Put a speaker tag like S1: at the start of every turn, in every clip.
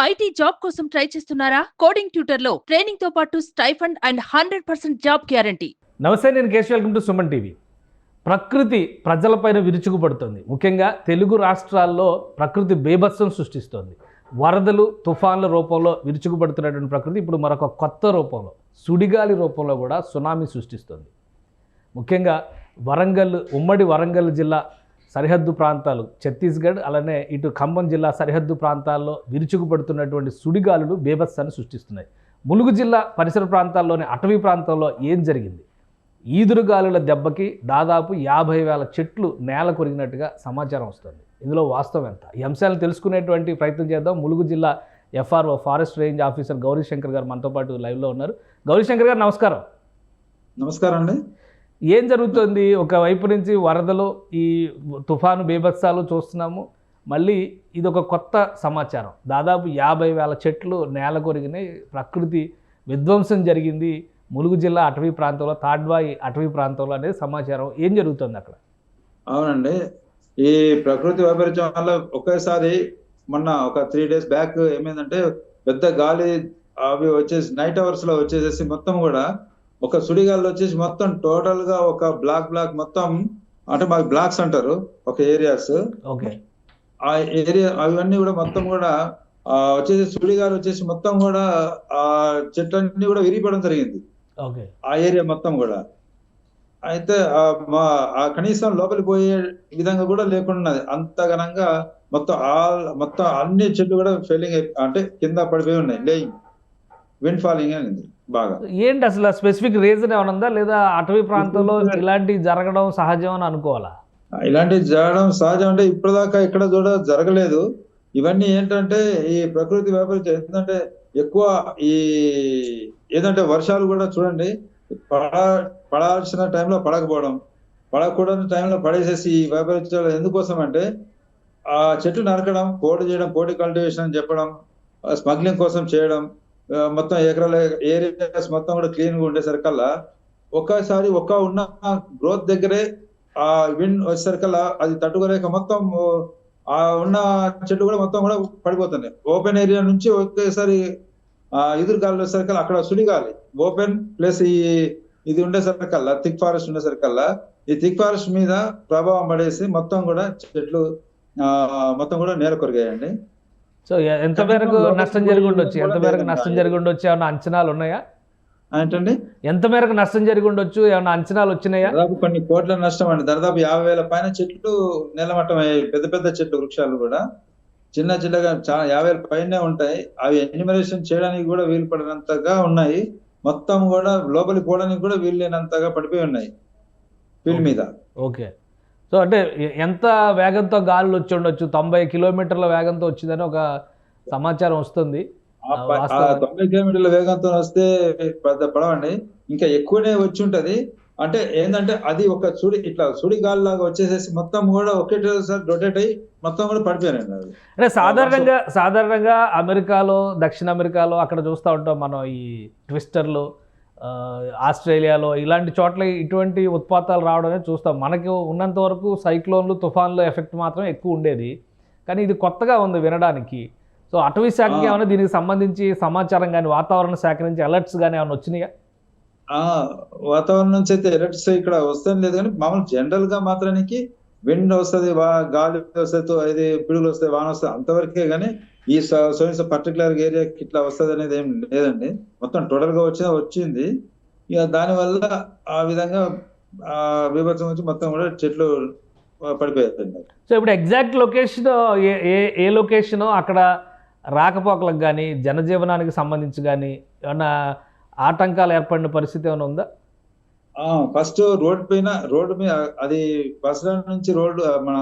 S1: IT job కోసం try చేస్తున్నారా? Coding ట్యూటర్లో ట్రైనింగ్తో పాటు stipend and hundred percent job guarantee.
S2: నమస్తే నేను కేసు వెల్కమ్ టు సుమన్ టీవీ. ప్రకృతి ప్రజలపైన విరుచుకుపడుతుంది. ముఖ్యంగా తెలుగు రాష్ట్రాల్లో ప్రకృతి బేభత్సం సృష్టిస్తోంది. వరదలు తుఫాన్ల రూపంలో విరుచుకుపడుతున్నటువంటి ప్రకృతి ఇప్పుడు మరొక కొత్త రూపంలో సుడిగాలి రూపంలో కూడా సునామీ సృష్టిస్తుంది. ముఖ్యంగా వరంగల్ ఉమ్మడి వరంగల్ జిల్లా సరిహద్దు ప్రాంతాలు ఛత్తీస్గఢ్ అలానే ఇటు ఖమ్మం జిల్లా సరిహద్దు ప్రాంతాల్లో విరుచుకుపడుతున్నటువంటి సుడిగాలులు బేభత్సాన్ని సృష్టిస్తున్నాయి. ములుగు జిల్లా పరిసర ప్రాంతాల్లోని అటవీ ప్రాంతంలో ఏం జరిగింది? ఈదురుగాలుల దెబ్బకి దాదాపు యాభై వేల చెట్లు నేల కొరిగినట్టుగా సమాచారం వస్తుంది. ఇందులో వాస్తవం ఎంత? ఈ అంశాలను తెలుసుకునేటువంటి ప్రయత్నం చేద్దాం. ములుగు జిల్లా FRO forest range officer Gaurishankar గారు మనతో పాటు లైవ్లో ఉన్నారు. గౌరీశంకర్ గారు నమస్కారం.
S3: నమస్కారం అండి.
S2: ఏం జరుగుతుంది? ఒకవైపు నుంచి వరదలు ఈ తుఫాను బీభత్సాలు చూస్తున్నాము. మళ్ళీ ఇది ఒక కొత్త సమాచారం. దాదాపు యాభై వేల చెట్లు నేల కొరిగినాయి ప్రకృతి విధ్వంసం జరిగింది. ములుగు జిల్లా అటవీ ప్రాంతంలో తాడ్వాయి అటవీ ప్రాంతంలో అనేది సమాచారం. ఏం జరుగుతుంది అక్కడ?
S3: అవునండి. ఈ ప్రకృతి వైపరీత్యం వల్ల ఒకేసారి మొన్న ఒక త్రీ డేస్ బ్యాక్ ఏమైందంటే పెద్ద గాలి అవి వచ్చేసి నైట్ అవర్స్లో వచ్చేసేసి మొత్తం కూడా ఒక సుడిగాల్లో వచ్చేసి మొత్తం టోటల్గా ఒక బ్లాక్ బ్లాక్ మొత్తం అంటే మాకు బ్లాక్స్ అంటారు ఒక ఏరియాస్
S2: ఓకే.
S3: ఆ ఏరియా అవన్నీ కూడా మొత్తం కూడా ఆ వచ్చేసి సుడిగాలు వచ్చేసి మొత్తం కూడా ఆ చెట్లన్నీ కూడా విరిగిపోవడం జరిగింది. ఆ ఏరియా మొత్తం కూడా. అయితే మా ఆ కనీసం లోపలికి పోయే విధంగా కూడా లేకుండా అంత ఘనంగా మొత్తం ఆల్ మొత్తం అన్ని చెట్లు కూడా ఫెయిలింగ్ అంటే కింద పడిపోయి ఉన్నాయి లేయింగ్ విండ్ ఫాలింగ్ అనేది
S2: ఏంటి అసలు స్పెసిఫిక్ రీజన్ ఏమైనా ఉందా? లేదా అటవీ ప్రాంతంలో ఇలాంటివి జరగడం సహజం అని అనుకోవాలా?
S3: ఇలాంటివి జరగడం సహజం అంటే ఇప్పటిదాకా ఇక్కడ చూడ జరగలేదు. ఇవన్నీ ఏంటంటే ఈ ప్రకృతి వైపరీత్యం ఏంటంటే ఎక్కువ ఈ ఏదంటే వర్షాలు కూడా చూడండి పడ పడాల్సిన టైంలో పడకపోవడం పడకూడని టైంలో పడేసేసి ఈ వైపరీత్యాలు ఎందుకోసం అంటే ఆ చెట్లు నరకడం పోటీ చేయడం పోటీ కల్టివేషన్ అని చెప్పడం స్మగ్లింగ్ కోసం చేయడం మొత్తం ఎకరాల ఏరియాస్ మొత్తం కూడా క్లీన్గా ఉండేసరికల్లా ఒక్కసారి ఒక్క ఉన్న గ్రోత్ దగ్గరే ఆ విండ్ వచ్చేసరికల్లా అది తట్టుకోలేక మొత్తం ఆ ఉన్న చెట్లు కూడా మొత్తం కూడా పడిపోతున్నాయి. ఓపెన్ ఏరియా నుంచి ఒకేసారి ఆ ఎదురు వచ్చేసరికల్లా అక్కడ సుడిగాలి ఓపెన్ ప్లస్ ఈ ఇది ఉండేసరికల్లా థిక్ ఫారెస్ట్ ఉండేసరికల్లా ఈ థిక్ ఫారెస్ట్ మీద ప్రభావం పడేసి మొత్తం కూడా చెట్లు ఆ మొత్తం కూడా నేల కొరిగాయండి.
S2: సో ఎంత మేరకు నష్టం జరిగి ఉండొచ్చు? ఎంత మేరకు నష్టం జరిగి ఉండొచ్చు? ఏమైనా అంచనాలు ఉన్నాయా?
S3: ఏంటండి?
S2: ఎంత మేరకు నష్టం జరిగి ఉండొచ్చు? ఏమైనా అంచనాలు వచ్చినాయా?
S3: దాదాపు కొన్ని కోట్ల నష్టం అండి. దాదాపు యాభై వేల పైన చెట్లు నేలమట్టం అయ్యాయి. పెద్ద పెద్ద చెట్లు వృక్షాలు కూడా. చిన్న చిన్నగా చాలా యాభై వేల పైనే ఉంటాయి. అవి ఎన్యూమరేషన్ చేయడానికి కూడా వీలు పడినంతగా ఉన్నాయి. మొత్తం కూడా లోపలికి పోవడానికి కూడా వీలు లేనంతగా పడిపోయి ఉన్నాయి. ఫీల్డ్ మీద.
S2: ఓకే. సో అంటే ఎంత వేగంతో గాలులు వచ్చి ఉండొచ్చు? తొంభై కిలోమీటర్ల వేగంతో వచ్చిందని ఒక సమాచారం వస్తుంది.
S3: తొంభై కిలోమీటర్ల వేగంతో వస్తే పెద్ద పడవండి ఇంకా ఎక్కువనే వచ్చి ఉంటది. అంటే ఏంటంటే అది ఒక సుడి ఇట్లా సుడి గాలి లాగా వచ్చేసేసి మొత్తం కూడా ఒకేసారి రొటేట్ అయ్యి మొత్తం కూడా పడిపోయారండి అది.
S2: అంటే సాధారణంగా సాధారణంగా అమెరికాలో దక్షిణ అమెరికాలో అక్కడ చూస్తూ ఉంటాం మనం ఈ ట్విస్టర్లు. ఆస్ట్రేలియాలో ఇలాంటి చోట్ల ఇటువంటి ఉత్పాతాలు రావడం అనేది చూస్తాం. మనకి ఉన్నంత వరకు సైక్లోన్లు తుఫాన్లు ఎఫెక్ట్ మాత్రం ఎక్కువ ఉండేది. కానీ ఇది కొత్తగా ఉంది వినడానికి. సో అటవీ శాఖకి. ఏమైనా దీనికి సంబంధించి సమాచారం కానీ వాతావరణ శాఖ నుంచి అలర్ట్స్ కానీ ఏమైనా వచ్చినాయా?
S3: వాతావరణం నుంచి అయితే ఎలక్ట్రిసిటీ ఇక్కడ వస్తుంది లేదు కానీ మామూలు జనరల్గా మాత్రానికి విండ్ వస్తుంది గాలి వస్తుంది ఇది పిడుగులు వస్తాయి వాన వస్తాయి అంతవరకే కానీ ఈ సోయిన్స్ పర్టికులర్ ఏరియాకి ఇట్లా వస్తుంది అనేది ఏం లేదండి. మొత్తం టోటల్గా వచ్చిన వచ్చింది. ఇక దాని వల్ల ఆ విధంగా ఆ బీభత్సం వచ్చి మొత్తం కూడా చెట్లు పడిపోయాయి
S2: సో ఇప్పుడు ఎగ్జాక్ట్ లొకేషన్ ఏ ఏ లొకేషన్ అక్కడ రాకపోకలకు కానీ జనజీవనానికి సంబంధించి కానీ ఏమన్నా ఆటంకాలు ఏర్పడిన పరిస్థితి ఏమైనా ఉందా?
S3: ఫస్ట్ రోడ్ పైన రోడ్డు మీద అది బస్ స్టాండ్ నుంచి రోడ్డు మన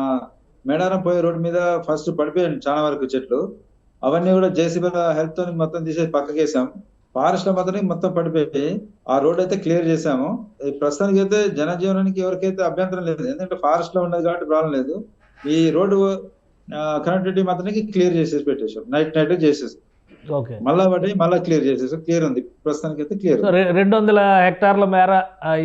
S3: మేడారం పోయే రోడ్డు మీద ఫస్ట్ పడిపోయాయి చాలా వరకు చెట్లు. అవన్నీ కూడా జేసీబీ హెల్ప్తో మొత్తం తీసేసి పక్కకేసాం. ఫారెస్ట్లో మాత్రం మొత్తం పడిపోయి ఆ రోడ్ అయితే క్లియర్ చేసాము. ప్రస్తుతానికి అయితే జనజీవనానికి ఎవరికైతే అభ్యంతరం లేదు ఎందుకంటే ఫారెస్ట్లో ఉన్నది కాబట్టి ప్రాబ్లం లేదు. ఈ రోడ్డు కనెక్టివిటీ మాత్రానికి క్లియర్ చేసేసి పెట్టేసాం నైట్ నైట్ చేసేసి.
S2: ఓకే.
S3: మళ్ళా పడి మళ్ళా క్లియర్ చేసేసాం. క్లియర్ ఉంది. ప్రస్తుతానికి అయితే క్లియర్
S2: రెండు వందల హెక్టార్ల మేర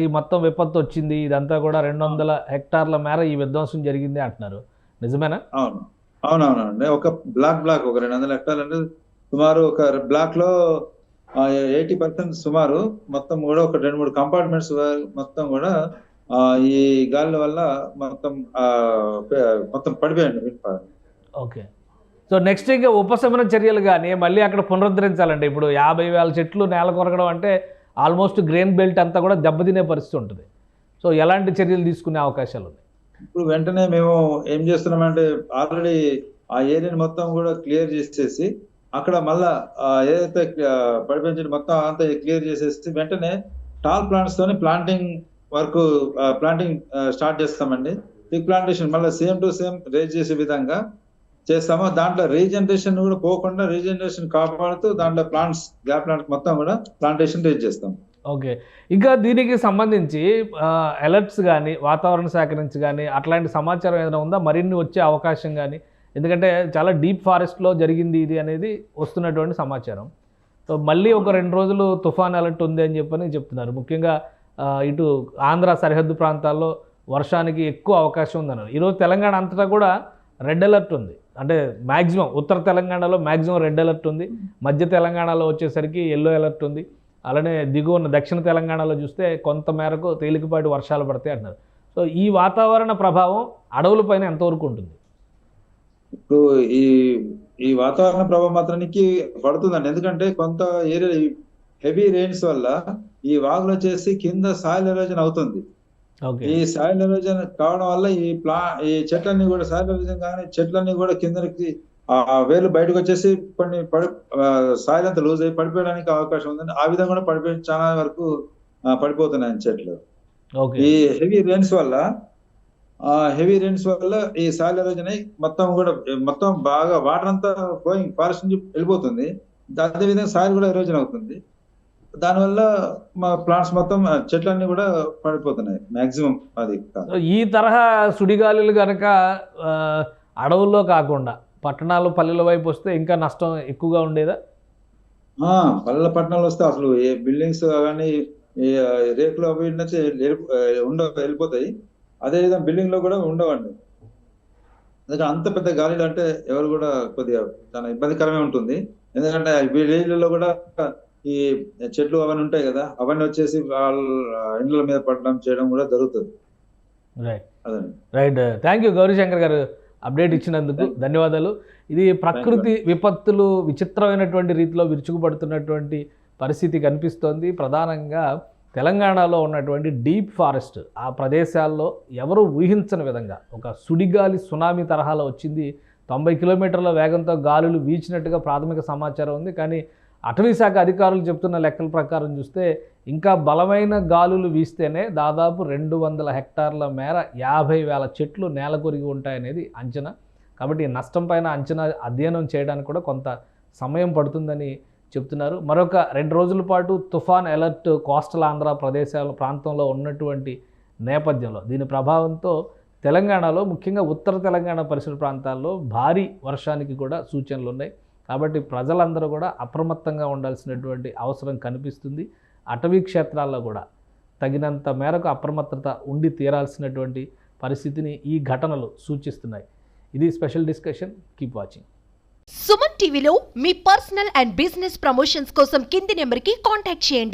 S2: ఈ మొత్తం విపత్తు వచ్చింది. ఇదంతా కూడా రెండు వందల హెక్టార్ల మేర ఈ విధ్వంసం జరిగింది అంటున్నారు. నిజమేనా?
S3: అవును. అవునవునండి. ఒక బ్లాక్ బ్లాక్ ఒక రెండు వందల హెక్టార్లు అంటే సుమారు ఒక బ్లాక్లో ఎయిటీ పర్సెంట్ సుమారు మొత్తం కూడా ఒక రెండు మూడు కంపార్ట్మెంట్స్ మొత్తం కూడా ఈ గాలి వల్ల మొత్తం మొత్తం పడిపోయండి
S2: ఓకే. సో నెక్స్ట్ ఇంకా ఉపశమన చర్యలు కానీ మళ్ళీ అక్కడ పునరుద్ధరించాలండి. ఇప్పుడు యాభై వేల చెట్లు నేల కొరగడం అంటే ఆల్మోస్ట్ గ్రెయిన్ బెల్ట్ అంతా కూడా దెబ్బతినే పరిస్థితి ఉంటుంది. సో ఎలాంటి చర్యలు తీసుకునే అవకాశాలు ఉన్నాయి?
S3: ఇప్పుడు వెంటనే మేము ఏం చేస్తున్నామంటే ఆల్రెడీ ఆ ఏరియాని మొత్తం కూడా క్లియర్ చేసేసి అక్కడ మళ్ళా ఏదైతే ఆ, మొత్తం అంతా క్లియర్ చేసేసి వెంటనే టాల్ ప్లాంట్స్ తోని ప్లాంటింగ్ వర్క్ ప్లాంటింగ్ స్టార్ట్ చేస్తామండి. పిక్ ప్లాంటేషన్ మళ్ళీ సేమ్ టు సేమ్ రేజ్ చేసే విధంగా చేస్తాము. దాంట్లో రీజనరేషన్ కూడా పోకుండా రీజనరేషన్ కాపాడుతూ దాంట్లో ప్లాంట్స్ గ్యాప్ ప్లాంట్ మొత్తం కూడా ప్లాంటేషన్ రేజ్ చేస్తాం
S2: ఓకే. ఇంకా దీనికి సంబంధించి అలర్ట్స్ కానీ వాతావరణ శాఖ నుంచి కానీ అట్లాంటి సమాచారం ఏదైనా ఉందా? మరిన్ని వచ్చే అవకాశం కానీ ఎందుకంటే చాలా డీప్ ఫారెస్ట్లో జరిగింది ఇది అనేది వస్తున్నటువంటి సమాచారం. సో మళ్ళీ ఒక రెండు రోజులు తుఫాన్ అలర్ట్ ఉంది అని చెప్పని చెప్తున్నారు. ముఖ్యంగా ఇటు ఆంధ్ర సరిహద్దు ప్రాంతాల్లో వర్షానికి ఎక్కువ అవకాశం ఉందన్నారు. ఈరోజు తెలంగాణ అంతటా కూడా రెడ్ అలర్ట్ ఉంది. అంటే మ్యాక్సిమం ఉత్తర తెలంగాణలో మ్యాక్సిమం రెడ్ అలర్ట్ ఉంది. మధ్య తెలంగాణలో వచ్చేసరికి ఎల్లో అలర్ట్ ఉంది. అలానే దిగువన దక్షిణ తెలంగాణలో చూస్తే కొంత మేరకు తేలికపాటి వర్షాలు పడతాయి అంటున్నారు. సో ఈ వాతావరణ ప్రభావం అడవులపైన ఎంతవరకు ఉంటుంది?
S3: ఇప్పుడు ఈ ఈ వాతావరణ ప్రభావం మాత్రానికి పడుతుందండి. ఎందుకంటే కొంత ఏరియా హెవీ రెయిన్స్ వల్ల ఈ వాగులు వచ్చేసి కింద సాయిల్ ఎరోజన్ అవుతుంది.
S2: ఓకే.
S3: ఈ సాయిల్ ఎరోజన్ కావడం వల్ల ఈ ప్లా ఈ చెట్లన్నీ కూడా సాయిల్ ఎరోజన్ కానీ చెట్లన్నీ కూడా కిందకి ఆ వేలు బయటకు వచ్చేసి కొన్ని పడి సాయిల్ అంతా లూజ్ అయ్యి పడిపోయడానికి అవకాశం ఉందండి ఆ విధంగా కూడా పడిపోయి చాలా వరకు పడిపోతున్నాయి చెట్లు.
S2: ఓకే.
S3: ఈ హెవీ రెయిన్స్ వల్ల ఆ హెవీ రెయిన్స్ వల్ల ఈ సాయిల్ ఎరోజన్ మొత్తం కూడా మొత్తం బాగా వాటర్ అంతా ఫ్లోయింగ్ ఫారెస్ట్ నుంచి వెళ్ళిపోతుంది. అదే విధంగా సాయిల్ కూడా ఎరోజన్ అవుతుంది. దానివల్ల మా ప్లాంట్స్ మొత్తం చెట్లన్నీ కూడా పడిపోతున్నాయి మాక్సిమం అది
S2: ఈ తరహా సుడిగాలులు కనుక అడవుల్లో కాకుండా పట్టణాలు పల్లెల వైపు వస్తే ఇంకా నష్టం ఎక్కువగా ఉండేదా?
S3: ఆ పల్లెల పట్టణాలు వస్తే అసలు ఏ బిల్డింగ్స్ కానీ రేకులు అవి ఉండవు వెళ్ళిపోతాయి. అదే విధంగా బిల్డింగ్లో కూడా ఉండవండి. ఎందుకంటే అంత పెద్ద గాలిలో అంటే ఎవరు కూడా కొద్దిగా చాలా ఇబ్బందికరమే ఉంటుంది. ఎందుకంటే విలేజ్లలో కూడా ఈ చెట్లు అవన్నీ ఉంటాయి కదా అవన్నీ వచ్చేసి వాళ్ళ ఇండ్ల మీద పడడం చేయడం కూడా జరుగుతుంది.
S2: Right right thank you Gaurishankar గారు. అప్డేట్ ఇచ్చినందుకు ధన్యవాదాలు. ఇది ప్రకృతి విపత్తులు విచిత్రమైనటువంటి రీతిలో విరుచుకుపడుతున్నటువంటి పరిస్థితి కనిపిస్తోంది. ప్రధానంగా తెలంగాణలో ఉన్నటువంటి డీప్ ఫారెస్ట్ ఆ ప్రదేశాల్లో ఎవరు ఊహించని విధంగా ఒక సుడిగాలి సునామీ తరహాలో వచ్చింది. తొంభై కిలోమీటర్ల వేగంతో గాలులు వీచినట్టుగా ప్రాథమిక సమాచారం ఉంది. కానీ అటవీ శాఖ అధికారులు చెప్తున్న లెక్కల ప్రకారం చూస్తే ఇంకా బలమైన గాలులు వీస్తేనే దాదాపు రెండు వందల హెక్టార్ల మేర యాభై వేల చెట్లు నేల కొరిగి ఉంటాయనేది అంచనా. కాబట్టి ఈ నష్టం పైన అంచనా అధ్యయనం చేయడానికి కూడా కొంత సమయం పడుతుందని చెప్తున్నారు. మరొక రెండు రోజుల పాటు తుఫాన్ అలర్ట్ కోస్టల్ ఆంధ్ర ప్రదేశాల ప్రాంతంలో ఉన్నటువంటి నేపథ్యంలో దీని ప్రభావంతో తెలంగాణలో ముఖ్యంగా ఉత్తర తెలంగాణ పరిసర ప్రాంతాల్లో భారీ వర్షానికి కూడా సూచనలు ఉన్నాయి కాబట్టి ప్రజలందరూ కూడా అప్రమత్తంగా ఉండాల్సినటువంటి అవసరం కనిపిస్తుంది. అటవీ క్షేత్రాల్లో కూడా తగినంత మేరకు అప్రమత్తత ఉండి తీరాల్సినటువంటి పరిస్థితిని ఈ ఘటనలు సూచిస్తున్నాయి. ఇది special discussion. Keep watching.
S4: Suman టీవీలో మీ పర్సనల్ అండ్ బిజినెస్ ప్రమోషన్స్ కోసం కింది నెంబర్కి కాంటాక్ట్ చేయండి.